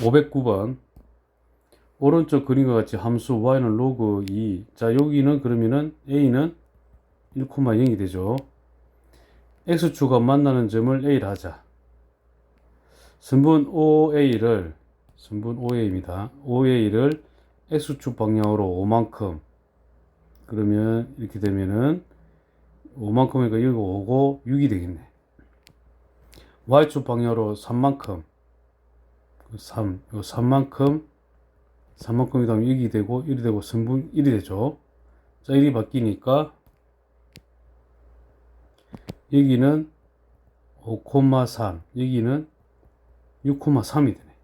509번 오른쪽 그림과 같이 함수 y는 로그 2. 자, 여기는 그러면은 a는 1,0이 되죠. x축과 만나는 점을 a라 하자. 선분 OA를 선분 OA입니다. OA를 x축 방향으로 5만큼 그러면 이렇게 되면은 5만큼이니까 여기 5고 6이 되겠네. y축 방향으로 3만큼 3, 요 3만큼 3만큼이 다음 6이 되고 1이 되고 선분 1이 되죠. 자, 1이 바뀌니까 여기는 5,3 여기는 6,3이 되네.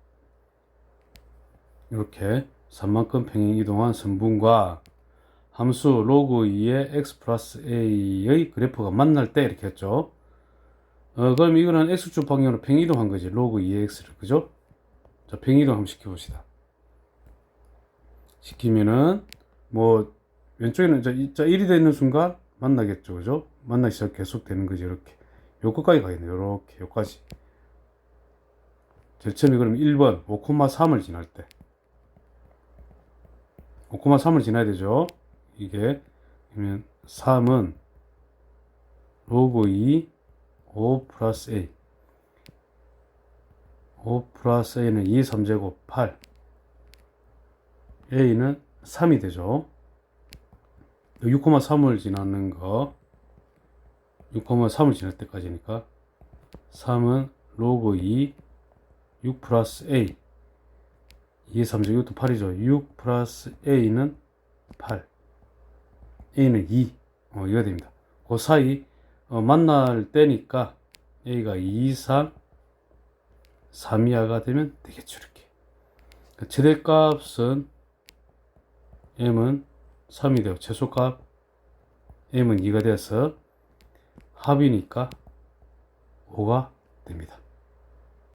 이렇게 3만큼 평행 이동한 선분과 함수 로그 2의 x 플러스 a의 그래프가 만날 때 이렇게 했죠. 어, 그럼 이거는 x축 방향으로 평행 이동한 거지. 로그 2의 x를. 그죠? 자, 이동 한번 시켜봅시다. 시키면은 뭐 왼쪽에는 자, 이- 자 1이 되는 순간 만나겠죠. 그죠? 만나기 시작 계속 되는 거지. 이렇게. 요 끝까지 가겠네. 요렇게 요까지. 제일 처음에 그럼 1번 5,3을 지날 때 5,3을 지나야 되죠. 이게 그러면 3은 로그 2 5 플러스 a 5 플러스 a는 2 3제곱 8 a는 3이 되죠. 6,3을 지나는 거 6,3을 지날 때까지니까 3은 로그 2 6 플러스 a 2의 3제곱 이것도 8이죠. 6 플러스 a는 8 a는 2 어, 이거 됩니다. 그 사이 어, 만날 때니까 a가 2, 3, 3 이하가 되면 되겠죠. 이렇게. 그 최대값은 m은 3이 되고 최소값 m은 2가 돼서 합이니까 5가 됩니다.